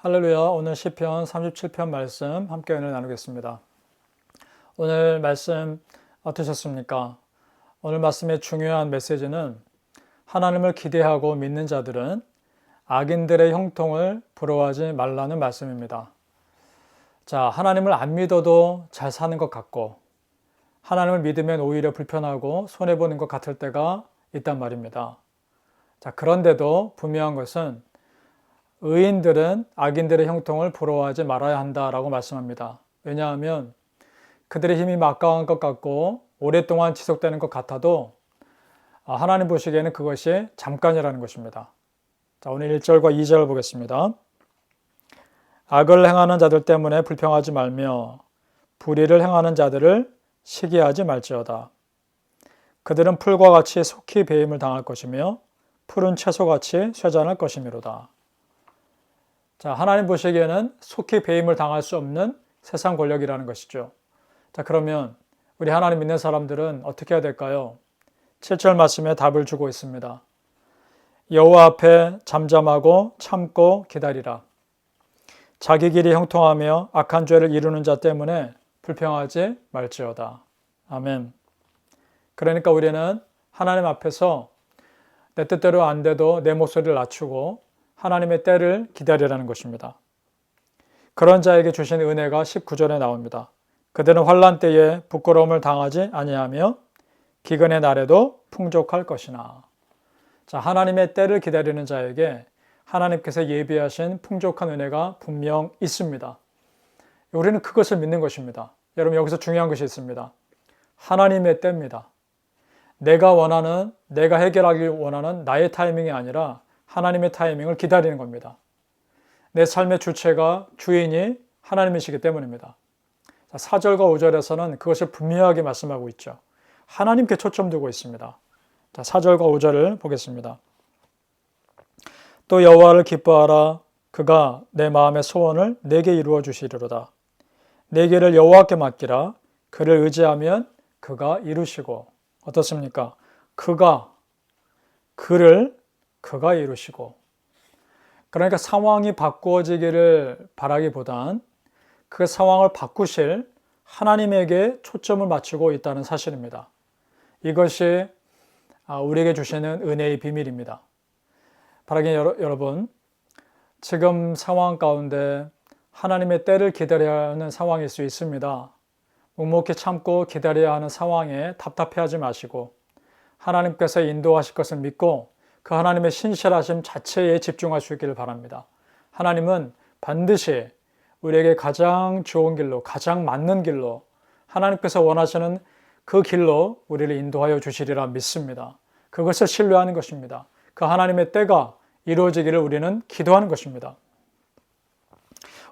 할렐루야. 오늘 시편 37편 말씀 함께 은혜 나누겠습니다. 오늘 말씀 어떠셨습니까? 오늘 말씀의 중요한 메시지는 하나님을 기대하고 믿는 자들은 악인들의 형통을 부러워하지 말라는 말씀입니다. 자, 하나님을 안 믿어도 잘 사는 것 같고 하나님을 믿으면 오히려 불편하고 손해 보는 것 같을 때가 있단 말입니다. 자, 그런데도 분명한 것은 의인들은 악인들의 형통을 부러워하지 말아야 한다라고 말씀합니다. 왜냐하면 그들의 힘이 막강한 것 같고 오랫동안 지속되는 것 같아도 하나님 보시기에는 그것이 잠깐이라는 것입니다. 자, 오늘 1절과 2절 보겠습니다. 악을 행하는 자들 때문에 불평하지 말며 불의를 행하는 자들을 시기하지 말지어다. 그들은 풀과 같이 속히 배임을 당할 것이며 푸른 채소같이 쇠잔할 것이미로다. 자, 하나님 보시기에는 속히 배임을 당할 수 없는 세상 권력이라는 것이죠. 자, 그러면 우리 하나님 믿는 사람들은 어떻게 해야 될까요? 7절 말씀에 답을 주고 있습니다. 여호와 앞에 잠잠하고 참고 기다리라. 자기 길이 형통하며 악한 죄를 이루는 자 때문에 불평하지 말지어다. 아멘. 그러니까 우리는 하나님 앞에서 내 뜻대로 안 돼도 내 목소리를 낮추고 하나님의 때를 기다리라는 것입니다. 그런 자에게 주신 은혜가 19절에 나옵니다. 그들은 환란 때에 부끄러움을 당하지 아니하며 기근의 날에도 풍족할 것이나. 자, 하나님의 때를 기다리는 자에게 하나님께서 예비하신 풍족한 은혜가 분명 있습니다. 우리는 그것을 믿는 것입니다. 여러분 여기서 중요한 것이 있습니다. 하나님의 때입니다. 내가 원하는, 내가 해결하기 원하는 나의 타이밍이 아니라 하나님의 타이밍을 기다리는 겁니다. 내 삶의 주체가 주인이 하나님이시기 때문입니다. 4절과 5절에서는 그것을 분명하게 말씀하고 있죠. 하나님께 초점 두고 있습니다. 자, 4절과 5절을 보겠습니다. 또 여호와를 기뻐하라 그가 내 마음의 소원을 내게 이루어 주시리로다. 내 길을 여호와께 맡기라 그를 의지하면 그가 이루시고 어떻습니까? 그가 그를 그가 이루시고 그러니까 상황이 바꾸어지기를 바라기보단 그 상황을 바꾸실 하나님에게 초점을 맞추고 있다는 사실입니다. 이것이 아, 우리에게 주시는 은혜의 비밀입니다. 바라기 여러분, 지금 상황 가운데 하나님의 때를 기다려야 하는 상황일 수 있습니다. 묵묵히 참고 기다려야 하는 상황에 답답해하지 마시고 하나님께서 인도하실 것을 믿고 그 하나님의 신실하심 자체에 집중할 수 있기를 바랍니다. 하나님은 반드시 우리에게 가장 좋은 길로, 가장 맞는 길로 하나님께서 원하시는 그 길로 우리를 인도하여 주시리라 믿습니다. 그것을 신뢰하는 것입니다. 그 하나님의 때가 이루어지기를 우리는 기도하는 것입니다.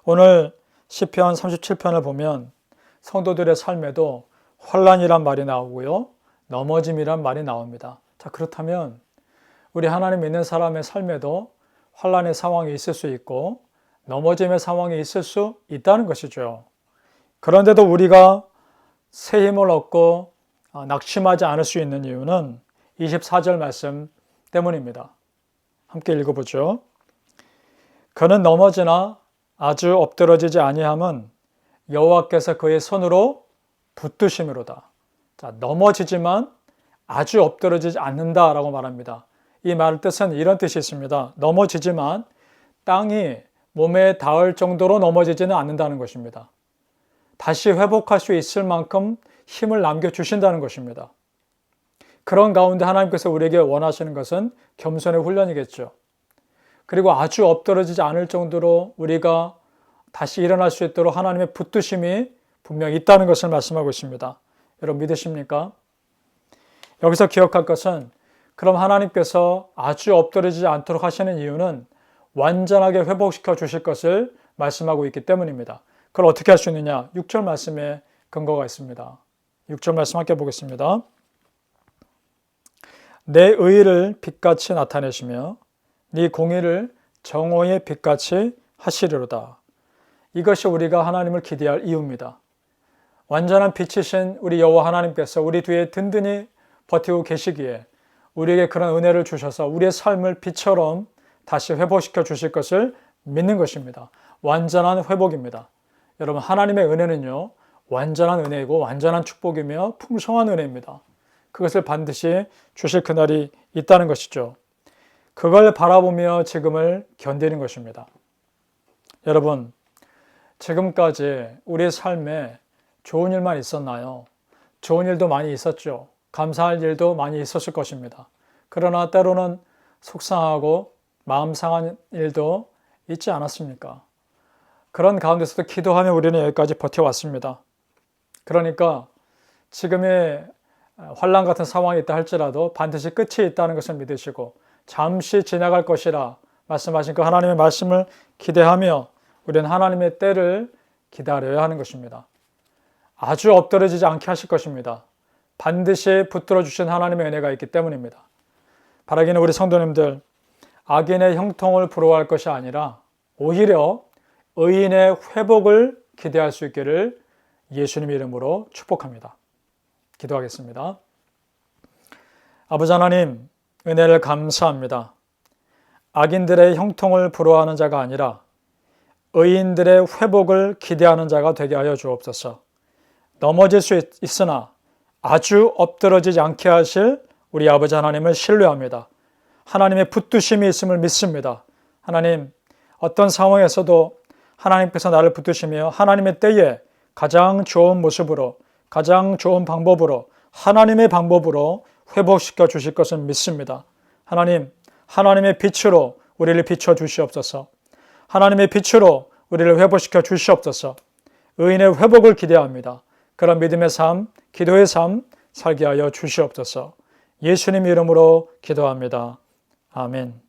오늘 시편 37편을 보면 성도들의 삶에도 환란이란 말이 나오고요. 넘어짐이란 말이 나옵니다. 자, 그렇다면 우리 하나님 믿는 사람의 삶에도 환란의 상황이 있을 수 있고 넘어짐의 상황이 있을 수 있다는 것이죠. 그런데도 우리가 새 힘을 얻고 아, 낙심하지 않을 수 있는 이유는 24절 말씀 때문입니다. 함께 읽어보죠. 그는 넘어지나 아주 엎드러지지 아니함은 여호와께서 그의 손으로 붙드심으로다. 자, 넘어지지만 아주 엎드러지지 않는다라고 말합니다. 이 말 뜻은 이런 뜻이 있습니다. 넘어지지만 땅이 몸에 닿을 정도로 넘어지지는 않는다는 것입니다. 다시 회복할 수 있을 만큼 힘을 남겨주신다는 것입니다. 그런 가운데 하나님께서 우리에게 원하시는 것은 겸손의 훈련이겠죠. 그리고 아주 엎드러지지 않을 정도로 우리가 다시 일어날 수 있도록 하나님의 붙드심이 분명히 있다는 것을 말씀하고 있습니다. 여러분 믿으십니까? 여기서 기억할 것은 그럼 하나님께서 아주 엎드러지지 않도록 하시는 이유는 완전하게 회복시켜 주실 것을 말씀하고 있기 때문입니다. 그걸 어떻게 할 수 있느냐? 6절 말씀에 근거가 있습니다. 6절 말씀 함께 보겠습니다. 내 의를 빛같이 나타내시며 네 공의를 정오의 빛같이 하시리로다. 이것이 우리가 하나님을 기대할 이유입니다. 완전한 빛이신 우리 여호와 하나님께서 우리 뒤에 든든히 버티고 계시기에 우리에게 그런 은혜를 주셔서 우리의 삶을 빛처럼 다시 회복시켜 주실 것을 믿는 것입니다. 완전한 회복입니다. 여러분 하나님의 은혜는요. 완전한 은혜이고 완전한 축복이며 풍성한 은혜입니다. 그것을 반드시 주실 그날이 있다는 것이죠. 그걸 바라보며 지금을 견디는 것입니다. 여러분, 지금까지 우리의 삶에 좋은 일만 있었나요? 좋은 일도 많이 있었죠. 감사할 일도 많이 있었을 것입니다. 그러나 때로는 속상하고 마음 상한 일도 있지 않았습니까? 그런 가운데서도 기도하며 우리는 여기까지 버텨왔습니다. 그러니까 지금의 환란 같은 상황이 있다 할지라도 반드시 끝이 있다는 것을 믿으시고 잠시 지나갈 것이라 말씀하신 그 하나님의 말씀을 기대하며 우리는 하나님의 때를 기다려야 하는 것입니다. 아주 엎드러지지 않게 하실 것입니다. 반드시 붙들어 주신 하나님의 은혜가 있기 때문입니다. 바라기는 우리 성도님들 악인의 형통을 부러워할 것이 아니라 오히려 의인의 회복을 기대할 수 있기를 예수님 이름으로 축복합니다. 기도하겠습니다. 아버지 하나님, 은혜를 감사합니다. 악인들의 형통을 부러워하는 자가 아니라 의인들의 회복을 기대하는 자가 되게 하여 주옵소서. 넘어질 수 있으나 아주 엎드러지지 않게 하실 우리 아버지 하나님을 신뢰합니다. 하나님의 붙드심이 있음을 믿습니다. 하나님, 어떤 상황에서도 하나님께서 나를 붙드시며 하나님의 때에 가장 좋은 모습으로, 가장 좋은 방법으로, 하나님의 방법으로 회복시켜 주실 것을 믿습니다. 하나님, 하나님의 빛으로 우리를 비춰 주시옵소서. 하나님의 빛으로 우리를 회복시켜 주시옵소서. 의인의 회복을 기대합니다. 그런 믿음의 삶, 기도의 삶 살게 하여 주시옵소서. 예수님 이름으로 기도합니다. 아멘.